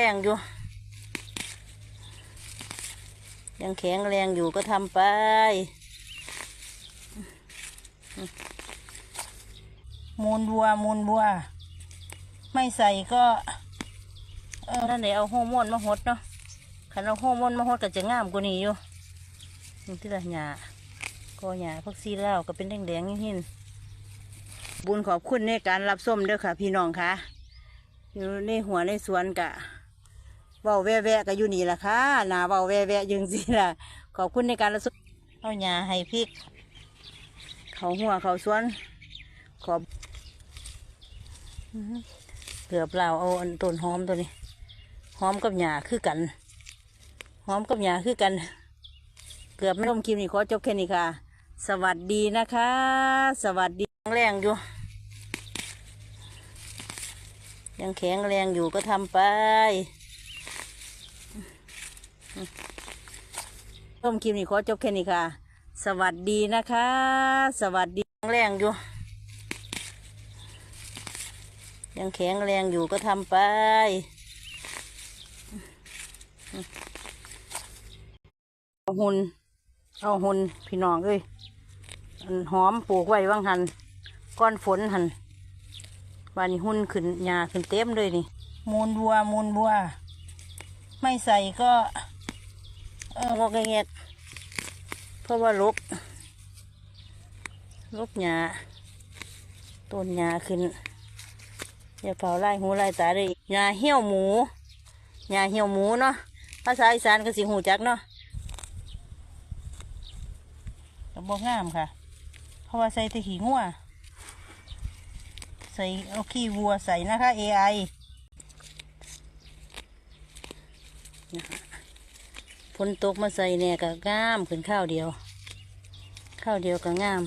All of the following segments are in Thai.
แรงอยู่ ยังแข็งแรงอยู่ก็ทำไปมูลบัวมูลบัว ไม่ใส่ก็เออท่านไหนเอาโฮอร์โมนมาหดเนาะขันเอาโฮอร์โมนมาหดก็จะงามกว่านี้อยู่นี่ที่ละหยาก็หยาพักซีแล้วก็เป็นแดงๆหินบุญขอบคุณในการรับส้มเด้อค่ะ พี่น้องค่ะ อยู่ในหัวในสวนกะ เบาแวะแวะๆก็อยู่นี่ละค่ะหนาเบาแวะแวะๆยังสิล่ะ ขอบคุณในการรับส้มเอาหยาให้พริก เขาหัวเขาสวน ขอบเกือบเราเอาอันต้นหอมตัวนี้ หอมกับหญ้าคือกัน หอมกับหญ้าคือกัน เกือบไม่ร่มคลิปนี้ขอจบแค่นี้ค่ะ สวัสดีนะคะ สวัสดีแรงอยู่ยังแข็งแรงอยู่ก็ทำไป ร่มคลิปนี้ขอจบแค่นี้ค่ะ สวัสดีนะคะ สวัสดีแรงอยู่ ยังแข็งแรงอยู่ก็ทำไปเอาหุ่นเอาหุ่นพี่น้องเอ้ยหอมปลูกไว้ว่างหันก้อนฝนหันบานนี้หุ่นขึ้นหญ้าขึ้นเต็มเลยนี่ มูลบัวมูลบัว ไม่ใส่ก็ เอองอกแงกเพราะว่าลกลกหญ้าต้นหญ้าขึ้นอย่าเผาไล่หูไล่ตาเลยยาเหี้ยวหมูยาเหี้ยวหมูเนาะภาษาอีสานก็สิหูจักเนาะกระบอกงามค่ะ เพราะว่าใส่ตะขี้งัวใส่เอาขี้วัวใส่นะคะ AI นะคะฝ นตกมาใส่เนี่ยก็งามขึ้นข้าวเดียว ข้าวเดียวก็งาม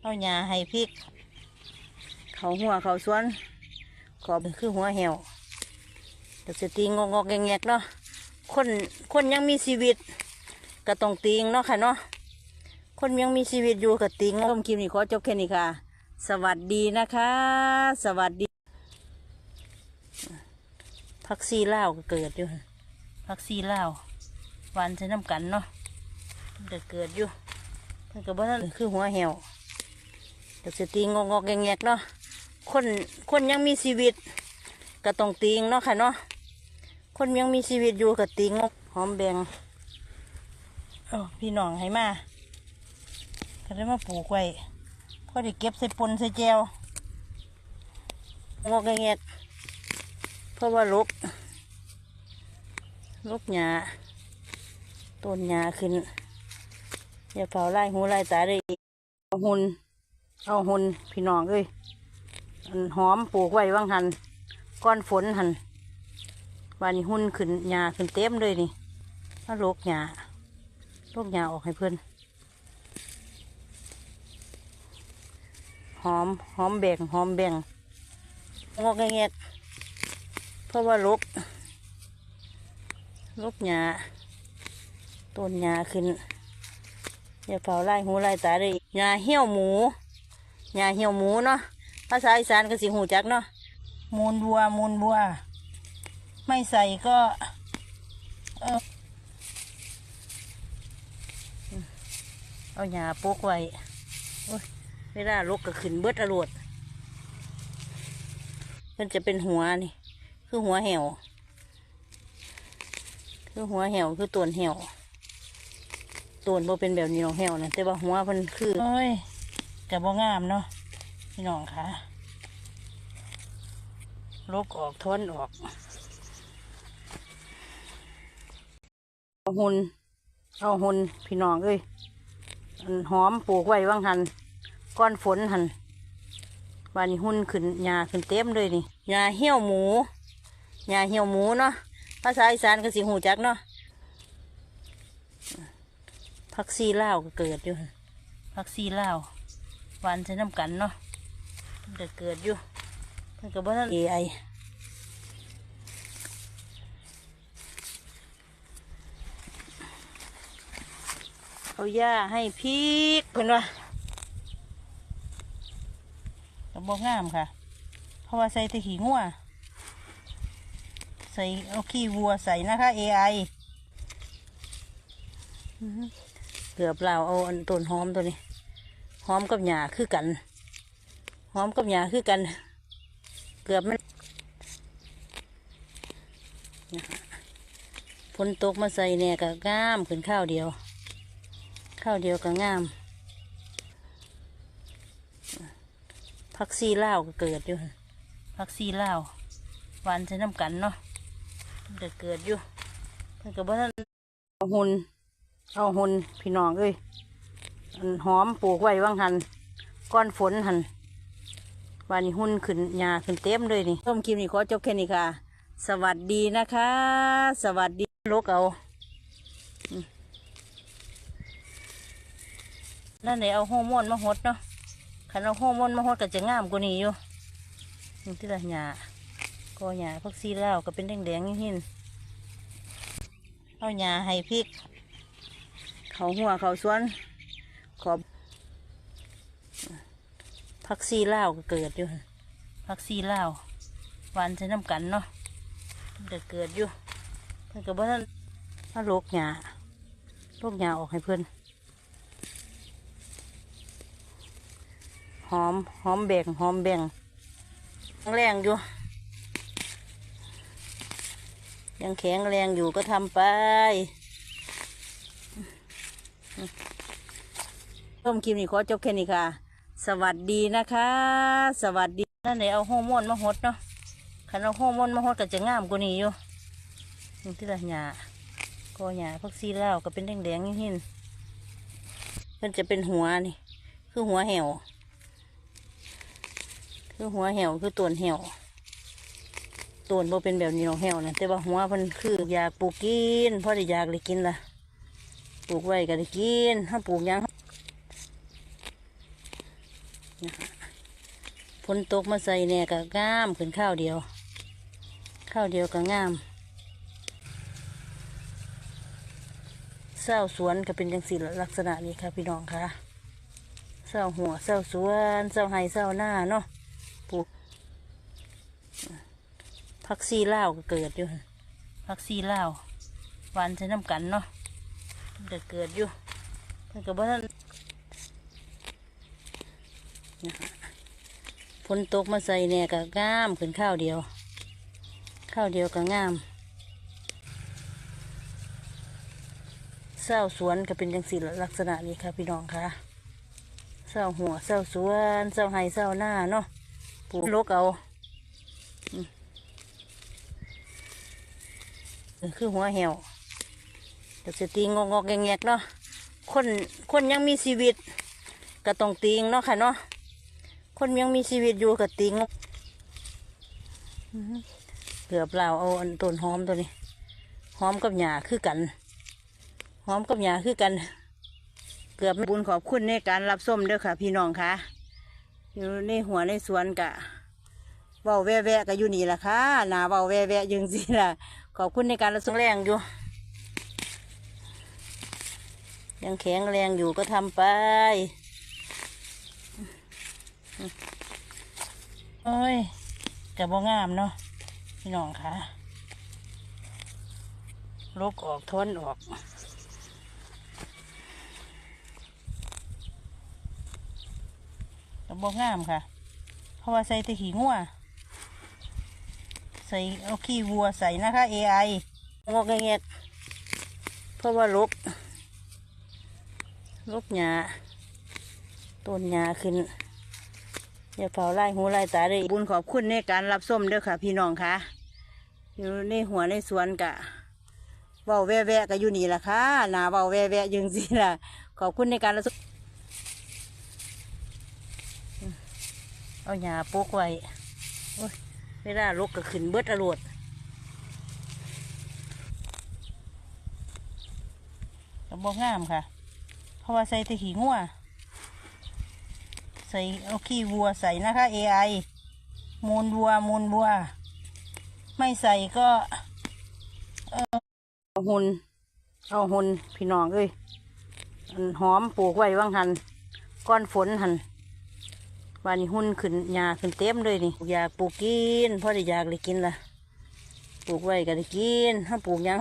เอาหญ้าให้พริก เขาหัวเขาสวน ขอบคือหัวเหี่ยวแต่จะตีงงอกแงกเนาะคนคนยังมีชีวิตก็ต้องตีงเนาะค่ะเนาะคนยังมีชีวิตอยู่ก็ตีงต้มคลิปนี้ขอจบแค่นี้ค่ะ สวัสดีนะคะ สวัสดีพักซีเล่าก็เกิดอยู่ พักซีเล่าวหวานใช้น้ำกันเนาะมันก็เกิดอยู่มันก็บ่ทันคือหัวเหี่ยวเดี๋ยวจะตีงงอกๆแงกๆเนาะคนคนยังมีชีวิตก็ต้องตีงเนาะค่ะเนาะคนยังมีชีวิตอยู่ก็ตีงกหอมแบงอพี่น้องให้มาก็ได้มาปลูกไว้พอได้เก็บใส่ปนใส่แจวงอกแงกเพราะว่าลก ลกหญ้าต้นหญ้าขึ้นอย่าเผาไล่หูไล่ตาเลยเอาหุ่นเอาหุ่นพี่น้องเอ้ยอันหอมปลูกไว้ว่างหันก้อนฝนหันบานนี้หุ่นขึ้นหญ้าขึ้นเต็มเลยนี่มาโรคหญ้าโรคหญ้าออกให้เพื่อนหอมหอมแบ่งหอมแบ่งงอกแงกๆเพราะว่าโร คโรคหญ้าต้นหญ้าขึ้นอย่าเผาไล่หูไล่ตาเลยยาเหี้ยวหมูยาเหี้ยวหมูเนาะภาษาอีสานก็สิหูจักเนาะมูลบัวมูลบัว ไม่ใส่ก็เอาหญ้าปกไว้เวลาลกก็ขึ้นเบิดอรวดมันจะเป็นหัวนี่ คือหัวเหี่ยว คือหัวเหี่ยวคือต้นเหี่ยวต้นบ่เป็นแบบนี้หรอกแหวนะแต่ว่าหัวมันคือโอ้ยแต่บ่งามเนาะพี่น้องค่ะลกออกท้นออกเอาหุ่นเอาหุ่นพี่น้องเอ้ยหอมปลูกไว้ว่างหันก้อนฝนหันบานนี้หุ่นขึ้นหญ้าขึ้นเต็มเลยนี่หญ้าเหี้ยวหมูหญ้าเหี้ยวหมูเนาะ ภาษาอีสานก็สิหูจักเนาะพักซีเล่าก็เกิดอยู่พักซีเล่าวหวานใช้น้ำกันเนาะมันก็เกิดอยู่มันก็บ่ทันเอไอเอาหญ้าให้พริกเพิ่นว่าก็บ่งามค่ะ เพราะว่าใส่ตะขี้งัว ใส่เอาขี้วัวใส่นะคะ AI อื้อเกือบเราเอาอันต้นหอมตัวนี้หอมกับหญ้าคือกันหอมกับหญ้าคือกัน เกือบมันฝนตกมาใส่เนี่ยก็งามขึ้นข้าวเดียว ข้าวเดียวก็งามพักซีลาก็เกิดอยู่พักซีเลาวหวานใช้น้ำกันเนาะ จะเกิดอยู่เพิ่นก็บ่ทันเอาหุ่นเอาหุ่นพี่น้องเอ้ยอันหอมปลูกไว้ว่างหันก้อนฝนหันวานนี้หุ่นขึ้นหญ้าขึ้นเต็มเลยนี่ต้มคลิปนี้ขอจบแค่นี้ค่ะ สวัสดีนะคะ สวัสดีลูกเอานั่นไหนเอาโฮอร์โมนมาหดเนาะคันเอาโฮอร์โมนมาฮดก็จะงามกว่านี้อยู่นี่ที่ละหญ้า ก็หญ้าพักซีลาวก็เป็นแดงๆอย่างหินเอาหญ้าให้พริก เขาหัวเขาสวน ขอบพักซีลาวก็เกิดอยู่พักซีลาวหวานใช้น้ำกันเนาะมันจะเกิดอยู่เพื่อนก็บ่ทันมาโรคหญ้าโรคหญ้าออกให้เพื่อนหอมหอมแบ่งหอมแบ่งแรงอยู่ ยังแข็งแรงอยู่ก็ทำไปต้มคลิปนี้ขอจบแค่นี้ค่ะ สวัสดีนะคะ สวัสดีนั่นไหนเอาโฮอร์โมนมาหดเนาะคันเอาโฮอร์โมนมาหดก็จะงามกว่านี้อยู่นี่ที่ละหญ้าก็หญ้าพักซีเลาก็เป็นแดงๆอย่างหินมันจะเป็นหัวนี่ คือหัวแหวคือหัวเหวคือต้นเหี่ยว ต้นบ่เป็นแบบนี้หรอกเหี่ยวนะแต่ว่าหัวมันคืออยากปลูกกินพอได้อยากเลยกินละปลูกไว้ก็ได้กินถ้าปลูกยังนะคะฝนตกมาใส่เนี่ยก็งามขึ้นข้าวเดียว ข้าวเดียวก็งามเศร้าสวนก็เป็นจังสีลักษณะนี้ค่ะพี่น้องค่ะเศร้าหัวเศร้าสวนเศร้าไห้เศร้าหน้าเนาะ ปลูก พักซีลาก็เกิดอยู่หั่นพักซีเลาวหวานใช้น้ำกันเนาะมันจะเกิดอยู่เพิ่นก็บ่ทันนะคะฝนตกมาใส่เนี่ยก็งามขึ้นข้าวเดียว ข้าวเดียวก็งามเศร้าสวนก็เป็นจังสีลักษณะนี้ค่ะพี่น้องค่ะเศร้าหัวเศร้าสวนเศร้าไห้เศร้าหน้าเนาะปลูกลกเอาอืม คือหัวเหี่ยวเดี๋ยวจะตีงอกงอกแงกๆเนาะคนคนยังมีชีวิตก็ต้องตีงเนาะค่ะเนาะคนยังมีชีวิตอยู่ก็ตีงอื้อหือเกือบเราเอาต้นหอมตัวนี้หอมกับหญ้าคือกันหอมกับหญ้าคือกัน เกือบบุญขอบคุณในการรับส้มเด้อค่ะ พี่น้องค่ะอยู่ในหัวในสวนกะ เว้าแว่แวะๆก็อยู่นี่แหละค่ะหนาเว้าแว่แวะๆยังสิล่ะ ขอบคุณในการรับส่งแรงอยู่ ยังแข็งแรงอยู่ก็ทำไปโอ้ยกะบ่งามเนาะพี่น้องค่ะลกออกทนออกก็บ่งามค่ะ เพราะว่าใส่ตะขี้งัว ใส่เอาขี้วัวใส่นะคะ AI งอกแงกๆเพราะว่าลกลกหญ้าต้นหญ้าขึ้นอย่าเผาไล่หูไล่ตาเลยบุญขอบคุณในการรับส้มด้อค่ะ พี่น้องค่ะอยู่ในหัวในสวนกะเว้าแว่แวะก็อยู่นี่แหละค่ะหนาเว้าแว่แวะยังสิล่ะ ขอบคุณในการรับส้มเอาหญ้าปลูกไว้โอ้ย เวลาลกก็ขึ้นเบิดอรวดก็บ่งามค่ะ เพราะว่าใส่ตะขี้งัวใส่เอาขี้วัวใส่นะคะ AI มูลวัวมูลวัว ไม่ใส่ก็ เอาหุ่นเอาหุ่นพี่น้องเอ้ยหอมปลูกไว้ว่างหันก้อนฝนหัน วานนี้หุ่นขึ้นยาขึ้นเต็มเลยนี่อยากปลูกกินพ่อได้อยากเลยกินล่ะปลูกไว้ก็ได้กินถ้าปลูกยัง